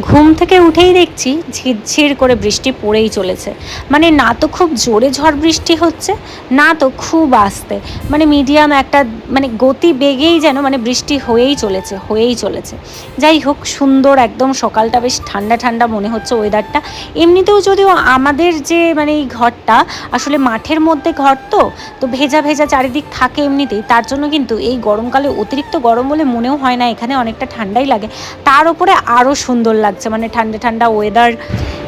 ঘুম থেকে উঠেই দেখছি ঝিরঝির করে বৃষ্টি পড়েই চলেছে। মানে না তো খুব জোরে ঝড় বৃষ্টি হচ্ছে, না তো খুব আস্তে। মানে মিডিয়াম একটা মানে গতি বেগেই যেন মানে বৃষ্টি হয়েই চলেছে হয়েই চলেছে। যাই হোক, সুন্দর একদম সকালটা বেশ ঠান্ডা ঠান্ডা মনে হচ্ছে ওয়েদারটা এমনিতেও যদিও আমাদের যে মানে এই ঘরটা, আসলে মাঠের মধ্যে ঘর তো তো ভেজা ভেজা চারিদিক থাকে এমনিতেই। তার জন্য কিন্তু এই গরমকালে অতিরিক্ত গরম বলে মনেও হয় না, এখানে অনেকটা ঠান্ডাই লাগে। তার উপরে আরও সুন্দর লাগছে মানে ঠান্ডা ঠান্ডা ওয়েদার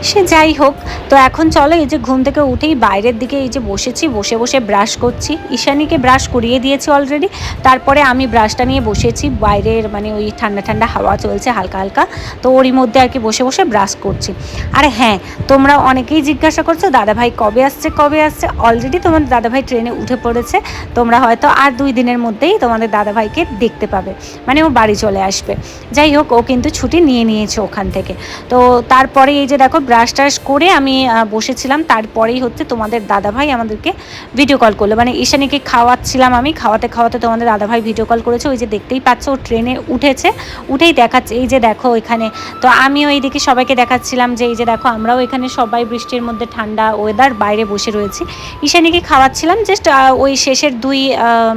সে যাই হোক। তো এখন চলো, এই যে ঘুম থেকে উঠেই বাইরের দিকে এই যে বসেছি, বসে বসে ব্রাশ করছি। ঈশানীকে ব্রাশ করিয়ে দিয়েছি অলরেডি তারপরে আমি ব্রাশটা নিয়ে বসেছি, বাইরের মানে ওই ঠান্ডা ঠান্ডা হাওয়া চলছে হালকা হালকা। তো ওরই মধ্যে আর কি বসে বসে ব্রাশ করছি। আর হ্যাঁ তোমরা অনেকেই জিজ্ঞাসা করছ, দাদাভাই কবে আসছে কবে আসছে? অলরেডি তোমাদের দাদাভাই ট্রেনে উঠে পড়েছে। তোমরা হয়তো আর দুই দিনের মধ্যেই তোমাদের দাদাভাইকে দেখতে পাবে। মানে ও বাড়ি চলে আসবে। যাই হোক, ও কিন্তু ছুটি নিয়ে নিয়েছে ওখান থেকে। তো তারপরে এই যে দেখো ব্রাশ টাশ করে আমি বসেছিলাম। তারপরেই হচ্ছে তোমাদের দাদাভাই আমাদেরকে ভিডিও কল করল। মানে ঈশানীকে খাওয়াচ্ছিলাম আমি। খাওয়াতে খাওয়াতে তোমাদের দাদাভাই ভিডিও কল করেছে। ওই যে দেখতেই পাচ্ছ, ও ট্রেনে উঠেছে। উঠেই দেখাচ্ছে, এই যে দেখো এখানে তো আমিও এইদিকে সবাইকে দেখাচ্ছিলাম যে, এই যে দেখো আমরাও এখানে সবাই বৃষ্টির মধ্যে ঠান্ডা ওয়েদার বাইরে বসে রয়েছি। ঈশানীকে খাওয়াচ্ছিলাম জাস্ট ওই শেষের দুই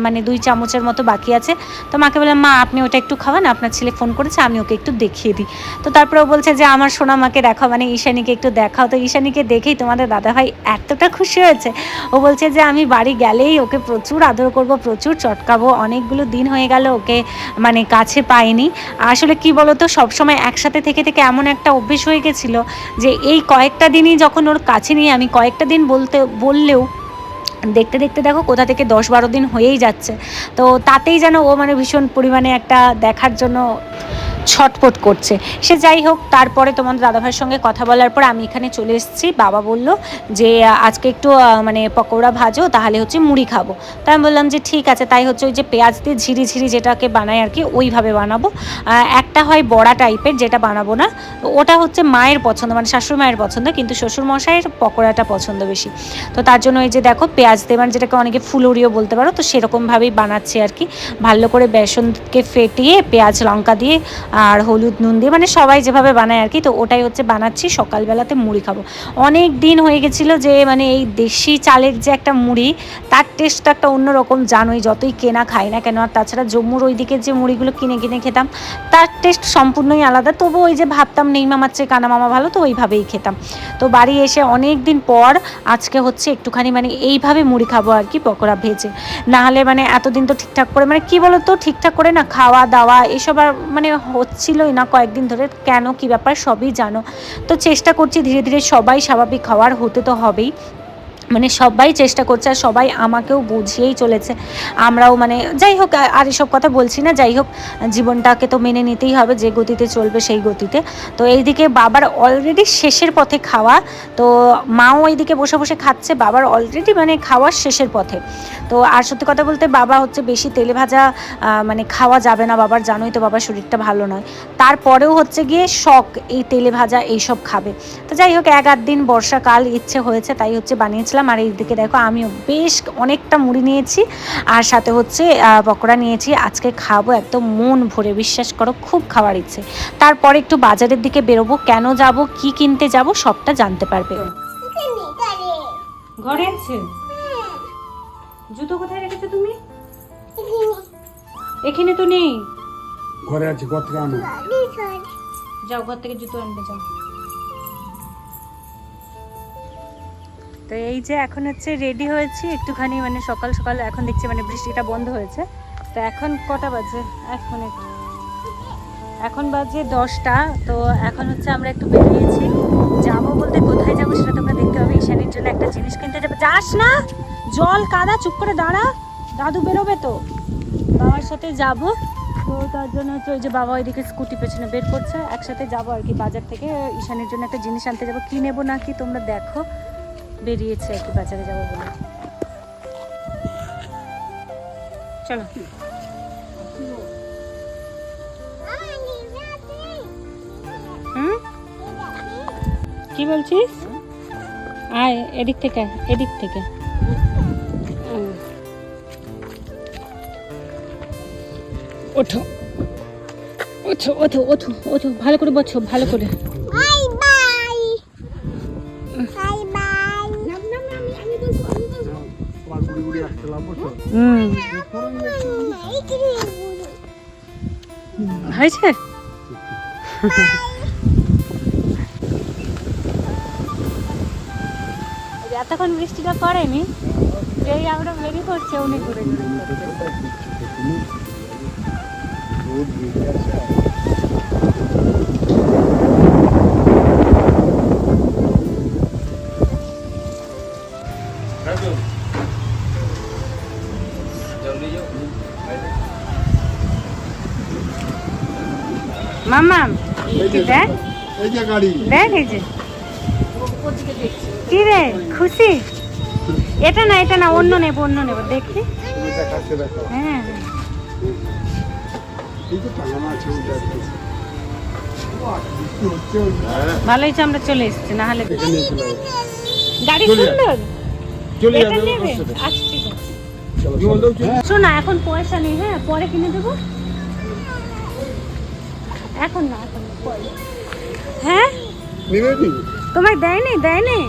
মানে দুই চামচের মতো বাকি আছে। তো মাকে বললাম, মা, আপনি ওটা একটু খাওয়ান। আপনার ছেলে ফোন করেছে, আমি ওকে একটু দেখিয়ে দিই। তো তারপরে ও বলছে যে, আমার সোনা মাকে দেখাও মানে ঈশানীকে একটু দেখাও। তো ঈশানীকে দেখেই তোমাদের দাদাভাই এতটা খুশি হয়েছে। ও বলছে যে, আমি বাড়ি গেলেই ওকে প্রচুর আদর করব, প্রচুর চটকাবো। অনেকগুলো দিন হয়ে গেল ওকে মানে কাছে পাইনি। আসলে কি বলতো, সবসময় একসাথে থেকে থেকে এমন একটা অভ্যেস হয়ে গেছিল যে, এই কয়েকটা দিনই যখন ওর কাছে নিয়ে আমি কয়েকটা দিন বলতে, বললেও দেখতে দেখতে দেখো কোথা থেকে দশ বারো দিন হয়েই যাচ্ছে। তো তাতেই যেন ও মানে ভীষণ পরিমাণে একটা দেখার জন্য ছটপট করছে। সে যাই হোক, তারপরে তোমাদের দাদাভাইয়ের সঙ্গে কথা বলার পর আমি এখানে চলে এসেছি। বাবা বলল যে, আজকে একটু মানে পকোড়া ভাজো, তাহলে হচ্ছে মুড়ি খাব। তাই আমি বললাম যে, ঠিক আছে, তাই হচ্ছে ওই যে পেঁয়াজ দিয়ে ঝিরি ঝিরি যেটাকে বানাই আর কি, ওইভাবে বানাবো। একটা হয় বড়া টাইপের, যেটা বানাবো না। ওটা হচ্ছে মায়ের পছন্দ মানে শাশুড়ি মায়ের পছন্দ, কিন্তু শ্বশুর মশাইয়ের পকোড়াটা পছন্দ বেশি। তো তার জন্য এই যে দেখো, পেঁয়াজ দিয়ে মানে যেটাকে অনেকে ফুলুরিও বলতে পারো, তো সেরকমভাবেই বানাচ্ছে আর কি। ভালো করে বেসনকে ফেটিয়ে পেঁয়াজ, লঙ্কা দিয়ে আর হলুদ নুন দিয়ে মানে সবাই যেভাবে বানায় আর কি, তো ওটাই হচ্ছে বানাচ্ছি, সকালবেলাতে মুড়ি খাব। অনেক দিন হয়ে গেছিল যে মানে এই দেশি চালের যে একটা মুড়ি, তার টেস্টটা একটা অন্যরকম, জানোই যতই কেনা খাই না কেন। আর তাছাড়া জম্মুর ওইদিকে যে মুড়িগুলো কিনে কিনে খেতাম, তার টেস্ট সম্পূর্ণই আলাদা। তবু ওই যে ভাবতাম, নেই মামার চেয়ে কানা মামা ভালো তো ওইভাবেই খেতাম। তো বাড়ি এসে অনেক দিন পর আজকে হচ্ছে একটুখানি মানে এইভাবে মুড়ি খাব আর কি, পকোড়া ভেজে। না হলে মানে এতদিন তো ঠিকঠাক করে মানে কি বলো তো ঠিকঠাক করে না খাওয়া দাওয়া এসব আর মানে হচ্ছিলই না কয়েকদিন ধরে, কেন, কি ব্যাপার, সবই জানো। তো চেষ্টা করছি ধীরে ধীরে সবাই স্বাভাবিক হওয়ার, হতে তো হবেই। মানে সবাই চেষ্টা করছে আর সবাই আমাকেও বুঝিয়েই চলেছে। আমরাও মানে যাই হোক আর- এসব কথা বলছি না। যাই হোক, জীবনটাকে তো মেনে নিতেই হবে, যে গতিতে চলবে সেই গতিতে। তো এইদিকে বাবার অলরেডি শেষের পথে খাওয়া, তো মাও এইদিকে বসে বসে খাচ্ছে, বাবার অলরেডি মানে খাওয়ার শেষের পথে। তো আর সত্যি কথা বলতে বাবা হচ্ছে বেশি তেলে ভাজা মানে খাওয়া যাবে না বাবার, জানোই তো বাবার শরীরটা ভালো নয়। তারপরেও হচ্ছে গিয়ে শখ, এই তেলে ভাজা, এইসব খাবে। তো যাই হোক, এক আধ দিন বর্ষাকাল, ইচ্ছে হয়েছে, তাই হচ্ছে বানিয়েছিলাম। আর এইদিকে দেখো আমিও বেশ অনেকটা মুড়ি নিয়েছি আর সাথে হচ্ছে পকোড়া নিয়েছি। আজকে খাব একদম মন ভরে বিশ্বাস করো খুব খাওয়ার ইচ্ছে। তারপরে একটু বাজারের দিকে বেরোবো কেন যাব কি কিনতে যাব সবটা জানতে পারবে। ঘরে আছে? জুতো কোথায় রেখেছো তুমি? এখানে তো নেই। ঘরে আছে ঘর থেকে আনো। যাও ঘর থেকে জুতো আনবে যাও। তো এই যে এখন হচ্ছে রেডি হয়েছি, একটুখানি মানে সকাল সকাল এখন দেখছি মানে বৃষ্টিটা বন্ধ হয়েছে। তো এখন কটা বাজে? মিনিট। এখন বাজে দশটা, তো এখন হচ্ছে আমরা একটু বেরিয়েছি। যাব বলতে কোথায় যাব সেটা তোমরা দেখতে হবে ঈশানির জন্য একটা জিনিস কিনতে যাবে। যাস না! জল কাদা, চুপ করে দাঁড়া। দাদু বেরোবে তো। বাবার সাথে যাব। তো তার জন্য হচ্ছে ওই যে বাবা ওইদিকে স্কুটি পেছনে বের করছে। একসাথে যাব আর কি বাজার থেকে। ঈশানের জন্য একটা জিনিস আনতে যাব। কি নেব না কি তোমরা দেখো। বেরিয়েছে কি বাজারে যাব বলে। চলো। কি বলছিস? আয়, এদিক থেকে এদিক থেকে। ওঠো। ওঠো ওঠো ওঠো ওঠো, ভালো করে বসো, ভালো করে। হয়েছে? এতক্ষণ বৃষ্টিটা করেনি যেই আমরা বেরিয়ে পড়ছে উনি ঘুরে ঘুরে দেখ? দেখ এই যে। কি রে খুশি? এটা না এটা না অন্য নেব অন্য নেব দেখি। হ্যাঁ। এই যে টাঙানো আছে ওইটা একটু বাহ, বৃষ্টি হচ্ছে ওই হ্যাঁ ভালো হয়েছে আমরা চলে এসেছি না হলে। গাড়ি সুন্দর। আচ্ছা শোনা এখন পয়সা নেই হ্যাঁ পরে কিনে দেবো। এখন না এখন হ্যাঁ? তোমায় দেয়নি দেয়নি?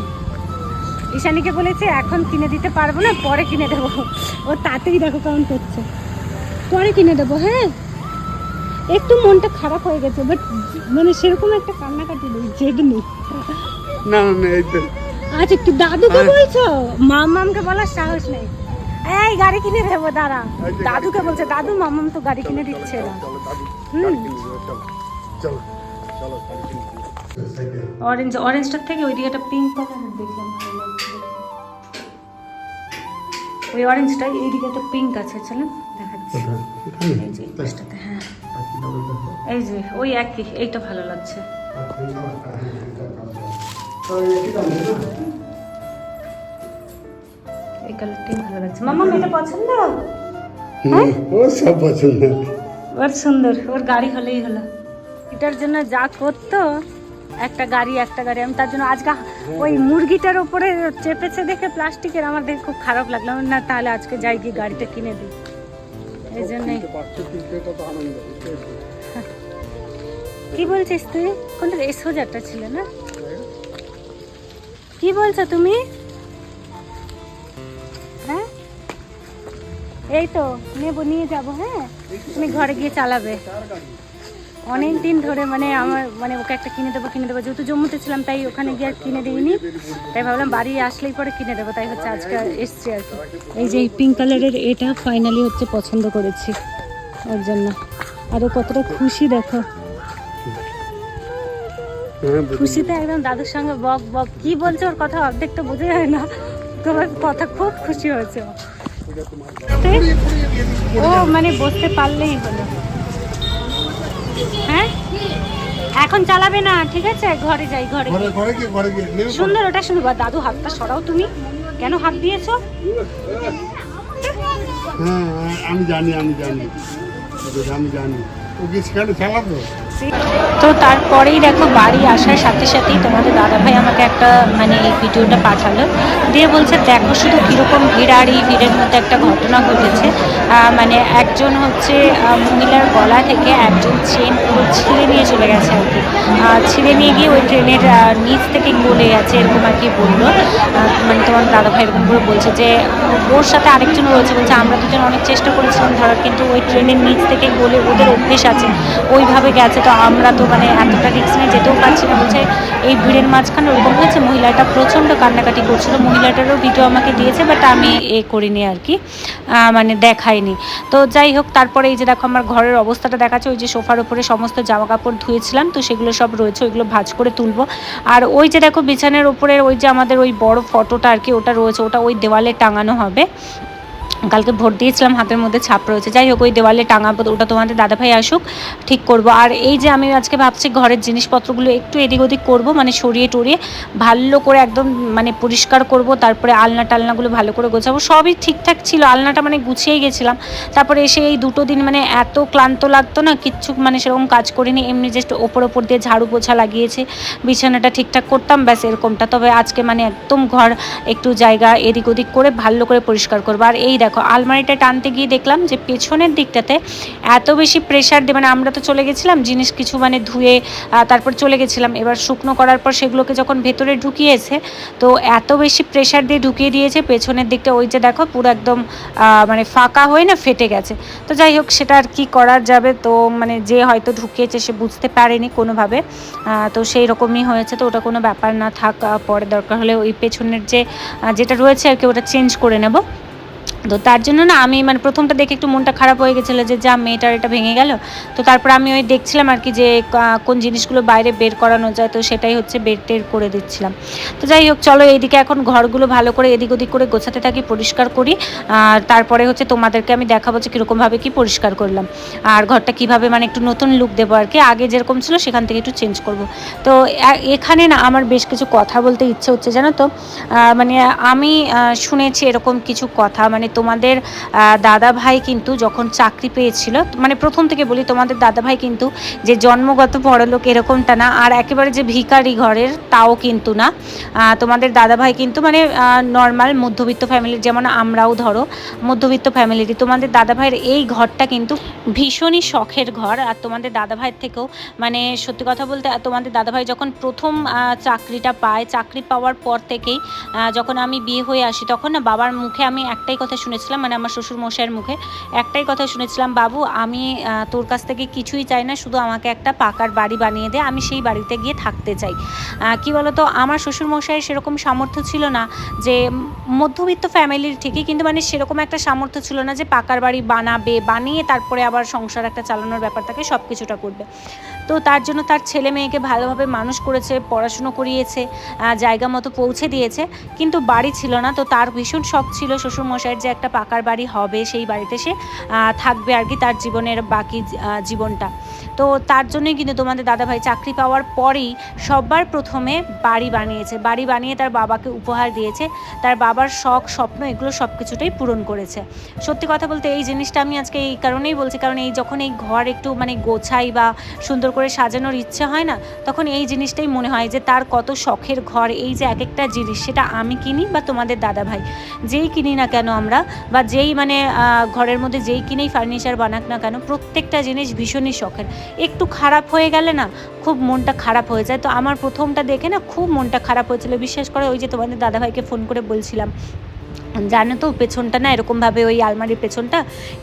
ঈশানীকে বলেছে এখন কিনে দিতে পারব না পরে কিনে দেবো। ও তাতেই দেখো কেমন করছে। পরে কিনে দেবো হ্যাঁ? একটু মনটা খারাপ হয়ে গেছে বাট মানে সেরকম একটা কান্নাকাটি নেই জেদ নেই। না না না এই তো আচ্ছা একটু দাদুকে। বলছো? মামামকে বলার সাহস নেই। এই গাড়ি কিনে দেবো দাঁড়া। দাদুকে বলছে দাদু মামাম তো গাড়ি কিনে দিচ্ছে না। হুম। চলো চলো। অরেঞ্জ অরেঞ্জটার থেকে একটা পিঙ্ক দেখলাম ভালো ওই অরেঞ্জটা এইদিকে একটা পিঙ্ক আছে দেখাচ্ছি। এই যে পাশটাতে হ্যাঁ। এই যে ওই একই এইটা ভালো লাগছে। এই কালারটাই ভালো লাগছে। মামা এটা পছন্দ? হুম, ও সব পছন্দ। ওর সুন্দর ওর গাড়ি হলেই হলো। এটার জন্য যা করতো একটা গাড়ি একটা গাড়ি। আমি তার জন্য আজকে ওই মুরগিটার ওপরে চেপেছে দেখে প্লাস্টিকের আমার দেখে খুব খারাপ লাগল। না তাহলে আজকে যাই গিয়ে গাড়িটা কিনে দিই। এই জন্যই? কি বলছিস তুই? কোনটা এই সোজাটা ছিল না? কি বলছো তুমি? হ্যাঁ? এই তো নেব নিয়ে যাব হ্যাঁ? তুমি ঘরে গিয়ে চালাবে। অনেক দিন ধরে মানে আমার মানে ওকে একটা কিনে দেবো কিনে দেবো। যেহেতু জম্মুতে ছিলাম তাই ওখানে গিয়ে আর কিনে দিইনি। তাই ভাবলাম বাড়ি আসলেই পরে কিনে দেবো। তাই হচ্ছে আজকে এসছি আর কি। এই যে এই পিঙ্ক কালারের এটা ফাইনালি হচ্ছে পছন্দ করেছি। ওর জন্য। আর ও কতটা খুশি দেখো। হ্যাঁ, খুশিতে একদম দাদুর সঙ্গে বক বক। কি বলছে ওর কথা অর্ধেক তো বোঝা যায় না। তোমার কথা খুব খুশি হয়েছে ও। ও মানে বসতে পারলেই হলো। হ্যাঁ? এখন চালাবে না ঠিক আছে? ঘরে যাই ঘরে সুন্দর ওটা শুনব দাদু হাতটা সরাও তুমি। কেন হাত দিয়েছ? হ্যাঁ হ্যাঁ, আমি জানি আমি জানি। আমি জানি। ও কি সেখানে চালাতো তো তারপরেই দেখো বাড়ি আসার সাথে সাথেই তোমাদের দাদাভাই আমাকে একটা মানে এই ভিডিওটা পাঠালো। দিয়ে বলছে, দেখো শুধু কীরকম ভিড় আর এই ভিড়ের মধ্যে একটা ঘটনা ঘটেছে। মানে একজন হচ্ছে মহিলার গলা থেকে একজন চেন পুরো ছিঁড়ে নিয়ে চলে গেছে আর কি। ছিঁড়ে নিয়ে গিয়ে ওই ট্রেনের নিচ থেকে গলে গেছে এরকম আর কি বলল। মানে তোমার দাদাভাই এরকম করে বলছে যে, ওর সাথে আরেকজন রয়েছে। বলছে, আমরা দুজন অনেক চেষ্টা করেছিলাম ধরার, কিন্তু ওই ট্রেনের নিচ থেকে গলে ওদের অভ্যেস আছে। ওইভাবে গেছে তো আমরা তো মানে এতটা রিক্স নিয়ে যেতেও পারছি না। বলছে, এই ভিড়ের মাঝখানে ওরকম হয়েছে, মহিলাটা প্রচণ্ড কান্নাকাটি করছিল। মহিলাটারও ভিডিও আমাকে দিয়েছে বাট আমি এ করিনি আর কি। মানে দেখাইনি। তো যাই হোক, তারপরে এই যে দেখো, আমার ঘরের অবস্থাটা দেখাচ্ছে। ওই যে সোফার উপরে সমস্ত জামা কাপড় ধুয়েছিলাম, তো সেগুলো সব রয়েছে, ওইগুলো ভাঁজ করে তুলবো। আর ওই যে দেখো, বিছানার উপরে ওই যে আমাদের ওই বড় ফটোটা আর কি, ওটা রয়েছে। ওটা ওই দেওয়ালে টাঙানো হবে। কালকে ভোট দিয়েছিলাম, হাতের মধ্যে ছাপ রয়েছে। যাই হোক, ওই দেওয়ালে টাঙাবো ওটা তোমাদের দাদাভাই আসুক, ঠিক করব। আর এই যে আমি আজকে ভাবছি ঘরের জিনিসপত্রগুলো একটু এদিক ওদিক করব মানে সরিয়ে টরিয়ে ভালো করে একদম মানে পরিষ্কার করব, তারপরে আলনা টালনাগুলো ভালো করে গোছাবো। সবই ঠিকঠাক ছিল, আলনাটা মানে গুছিয়েই গেছিলাম। তারপরে এসে এই দুটো দিন মানে এত ক্লান্ত লাগতো না, কিচ্ছু মানে সেরকম কাজ করিনি, এমনি জাস্ট ওপর ওপর দিয়ে ঝাড়ু পোছা লাগিয়েছে, বিছানাটা ঠিকঠাক করতাম, ব্যাস এরকমটা। তবে আজকে মানে একদম ঘর একটু জায়গা এদিক ওদিক করে ভালো করে পরিষ্কার করব। আর এই দেখো, আলমারিটা টানতে গিয়ে দেখলাম যে পেছনের দিকটাতে এত বেশি প্রেশার দিয়ে মানে আমরা তো চলে গেছিলাম, জিনিস কিছু মানে ধুয়ে তারপর চলে গেছিলাম। এবার শুকনো করার পর সেগুলোকে যখন ভেতরে ঢুকিয়েছে, তো এত বেশি প্রেশার দিয়ে ঢুকিয়ে দিয়েছে, পেছনের দিকটা ওই যে দেখো, পুরো একদম মানে ফাঁকা হয়ে না ফেটে গেছে। তো যাই হোক, সেটা আর কি করা যাবে, তো মানে যে হয়তো ঢুকিয়েছে সে বুঝতে পারেনি কোনোভাবে তো সেই রকমই হয়েছে, তো ওটা কোনো ব্যাপার না, থাক পরে দরকার হলে ওই পেছনের যে যেটা রয়েছে আর কি, ওটা চেঞ্জ করে নেব। তো তার জন্য না আমি মানে প্রথমটা দেখে একটু মনটা খারাপ হয়ে গেছিল যে যা মেয়েটার এটা ভেঙে গেল। তো তারপর আমি ওই দেখছিলাম আর কি যে কোন জিনিসগুলো বাইরে বের করানো যায়, তো সেটাই হচ্ছে বের টের করে দিচ্ছিলাম। তো যাই হোক, চলো এইদিকে এখন ঘরগুলো ভালো করে এদিক ওদিক করে গোছাতে থাকি, পরিষ্কার করি। আর তারপরে হচ্ছে তোমাদেরকে আমি দেখাবো যে কীরকমভাবে কি পরিষ্কার করলাম। আর ঘরটা কীভাবে মানে একটু নতুন লুক দেবো আর কি, আগে যেরকম ছিল সেখান থেকে একটু চেঞ্জ করব। তো এখানে না আমার বেশ কিছু কথা বলতে ইচ্ছে হচ্ছে জানো তো? মানে আমি শুনেছি এরকম কিছু কথা মানে তোমাদের দাদা ভাই কিন্তু যখন চাকরি পেয়েছিল মানে প্রথম থেকে বলি তোমাদের দাদা ভাই কিন্তু যে জন্মগত বড়লোক এরকমটা না, আর একেবারে যে ভিখারি ঘরের তাও কিন্তু না। তোমাদের দাদা ভাই কিন্তু মানে নর্মাল মধ্যবিত্ত ফ্যামিলির যেমন আমরাও ধরো, মধ্যবিত্ত ফ্যামিলিরই তোমাদের দাদা ভাইয়ের এই ঘরটা কিন্তু ভীষণই শখের ঘর। আর তোমাদের দাদা ভাইয়ের থেকেও মানে সত্যি কথা বলতে তোমাদের দাদা ভাই যখন প্রথম চাকরিটা পায়, চাকরি পাওয়ার পর থেকেই যখন আমি বিয়ে হয়ে আসি, তখন না বাবার মুখে আমি একটাই কথা শুনেছিলাম মানে আমার শ্বশুর মশাইয়ের মুখে একটাই কথা শুনেছিলাম, বাবু, আমি তোর কাছ থেকে কিছুই চাই না, শুধু আমাকে একটা পাকার বাড়ি বানিয়ে দে, আমি সেই বাড়িতে গিয়ে থাকতে চাই। কি বলতো, আমার শ্বশুর মশাইয়ের সেরকম সামর্থ্য ছিল না যে, মধ্যবিত্ত ফ্যামিলির ঠিকই, কিন্তু মানে সেরকম একটা সামর্থ্য ছিল না যে, পাকার বাড়ি বানাবে, বানিয়ে তারপরে আবার সংসার একটা চালানোর ব্যাপার থাকে সব কিছুটা করবে। তো তার জন্য তার ছেলে মেয়েকে ভালোভাবে মানুষ করেছে, পড়াশুনো করিয়েছে জায়গা মতো পৌঁছে দিয়েছে, কিন্তু বাড়ি ছিল না, তো তার ভীষণ শখ ছিল শ্বশুরমশাইয়ের যে একটা পাকার বাড়ি হবে সেই বাড়িতে সে থাকবে আর কি তার জীবনের বাকি জীবনটা। তো তার জন্যই কিন্তু তোমাদের দাদাভাই চাকরি পাওয়ার পরেই সবার প্রথমে বাড়ি বানিয়েছে। বাড়ি বানিয়ে তার বাবাকে উপহার দিয়েছে। তার বাবার শখ, স্বপ্ন এগুলো সব কিছুটাই পূরণ করেছে। সত্যি কথা বলতে এই জিনিসটা আমি আজকে এই কারণেই বলছি, কারণ এই যখন এই ঘর একটু মানে গোছাই বা সুন্দর করে সাজানোর ইচ্ছে হয় না, তখন এই জিনিসটাই মনে হয় যে তার কত শখের ঘর, এই যে এক একটা জিনিস সেটা আমি কিনি বা তোমাদের দাদাভাই। যেই কিনি না কেন আমরা বা যেই মানে ঘরের মধ্যে যেই কিনেই ফার্নিচার বানাক না কেন, প্রত্যেকটা জিনিস ভীষণই শখের। একটু খারাপ হয়ে গেলে না, খুব মনটা খারাপ হয়ে যায়। তো আমার প্রথমটা দেখে না খুব মনটা খারাপ হয়েছিল। বিশ্বাস করে, ওই যে তোমাদের দাদাভাইকে ফোন করে বলছিলাম জানো তো পেছনটা না এরকমভাবে ওই আলমারির পেছনটা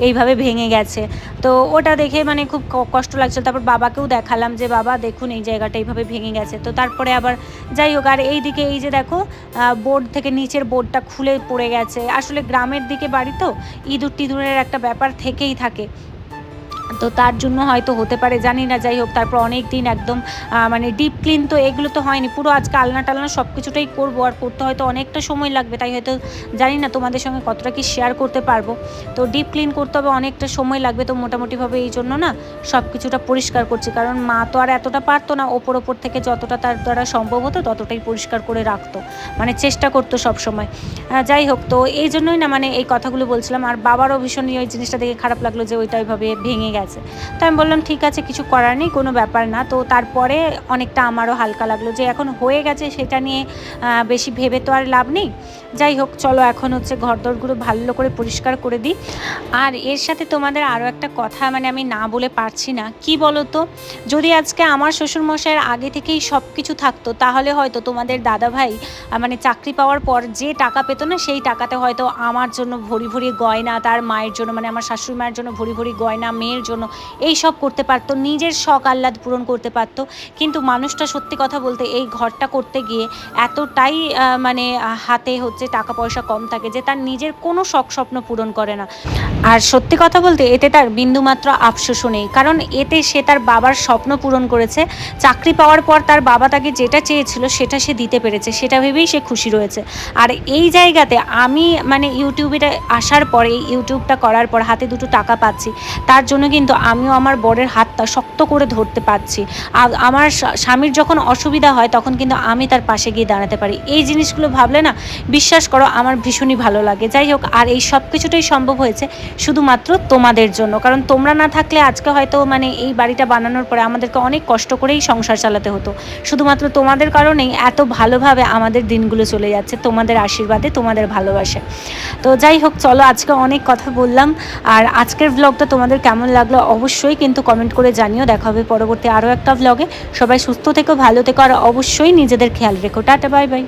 এইভাবে ভেঙে গেছে। তো ওটা দেখে মানে খুব কষ্ট লাগছিল। তারপর বাবাকেও দেখালাম যে, বাবা, দেখুন এই জায়গাটা এইভাবে ভেঙে গেছে। তো তারপরে আবার যাই হোক, আর এই দিকে এই যে দেখো বোর্ড থেকে নিচের বোর্ডটা খুলে পড়ে গেছে। আসলে গ্রামের দিকে বাড়ি তো ইঁদুর টিঁদুরের একটা ব্যাপার থেকেই থাকে। তো তার জন্য হয়তো হতে পারে, জানি না, যাই হোক, তারপর অনেক দিন একদম মানে ডিপ ক্লিন তো এগুলো তো হয়নি, পুরো আজকে আলনা টালনা সব কিছুটাই করব, আর করতে হয়তো অনেকটা সময় লাগবে, তাই হয়তো জানি না তোমাদের সঙ্গে কতটা কি শেয়ার করতে পারব। তো ডিপ ক্লিন করতে হবে, অনেকটা সময় লাগবে তো মোটামুটিভাবে এই জন্য না সব কিছুটা পরিষ্কার করছি, কারণ মা তো আর এতটা পারতো না, ওপর ওপর থেকে যতটা তার দ্বারা সম্ভব হতো, ততটাই পরিষ্কার করে রাখতো মানে চেষ্টা করতো সব সময়। যাই হোক, তো এই জন্যই না মানে এই কথাগুলো বলছিলাম, আর বাবারও ভীষণই ওই জিনিসটা দেখে খারাপ লাগল যে ওইটা ওইভাবে ভেঙে গেছে। তো আমি বললাম, ঠিক আছে, কিছু করার নেই, কোনো ব্যাপার না। তো তারপরে অনেকটা আমারও হালকা লাগল যে এখন হয়ে গেছে, সেটা নিয়ে বেশি ভেবে তো আর লাভ নেই। যাই হোক, চলো এখন হচ্ছে ঘরদোরগুলো ভালো করে পরিষ্কার করে দিই। আর এর সাথে তোমাদের আরও একটা কথা মানে আমি না বলে পারছি না। কি বলো তো যদি আজকে আমার শ্বশুরমশাইয়ের আগে থেকেই সব কিছু থাকতো, তাহলে হয়তো তোমাদের দাদা ভাই মানে চাকরি পাওয়ার পর যে টাকা পেতো না, সেই টাকাতে হয়তো আমার জন্য ভরি ভরি গয়না, তার মায়ের জন্য মানে আমার শাশুড়ি মায়ের জন্য ভরি ভরি গয়না, মেয়ের জন্য এই সব করতে পারতো, নিজের শখ আহ্লাদ পূরণ করতে পারতো। কিন্তু মানুষটা সত্যি কথা বলতে এই ঘরটা করতে গিয়ে এতটাই মানে হাতে হচ্ছে টাকা পয়সা কম থাকে যে তার নিজের কোনো শখ স্বপ্ন পূরণ করে না। আর সত্যি কথা বলতে এতে তার বিন্দুমাত্র আফসোসও নেই। কারণ এতে সে তার বাবার স্বপ্ন পূরণ করেছে, চাকরি পাওয়ার পর তার বাবা তাকে যেটা চেয়েছিল সেটা সে দিতে পেরেছে, সেটা ভেবেই সে খুশি রয়েছে। আর এই জায়গাতে আমি মানে ইউটিউবে আসার পরে, ইউটিউবটা করার পর হাতে দুটো টাকা পাচ্ছি, তার জন্য কিন্তু কিন্তু আমিও আমার বরের হাতটা শক্ত করে ধরতে পারছি। আর আমার স্বামীর যখন অসুবিধা হয় তখন কিন্তু আমি তার পাশে গিয়ে দাঁড়াতে পারি। এই জিনিসগুলো ভাবলে না বিশ্বাস করো আমার ভীষণই ভালো লাগে। যাই হোক, আর এই সব কিছুটাই সম্ভব হয়েছে শুধুমাত্র তোমাদের জন্য। কারণ তোমরা না থাকলে আজকে হয়তো মানে এই বাড়িটা বানানোর পরে আমাদেরকে অনেক কষ্ট করেই সংসার চালাতে হতো। শুধুমাত্র তোমাদের কারণেই এত ভালোভাবে আমাদের দিনগুলো চলে যাচ্ছে, তোমাদের আশীর্বাদে, তোমাদের ভালোবাসে তো যাই হোক, চলো আজকে অনেক কথা বললাম। আর আজকের ব্লগটা তোমাদের কেমন লাগল অবশ্যই কিন্তু কমেন্ট করে জানিও। দেখা হবে পরবর্তী আরও একটা ভ্লগে সবাই সুস্থ থেকো, ভালো থেকো, আর অবশ্যই নিজেদের খেয়াল রেখো। Tata bye bye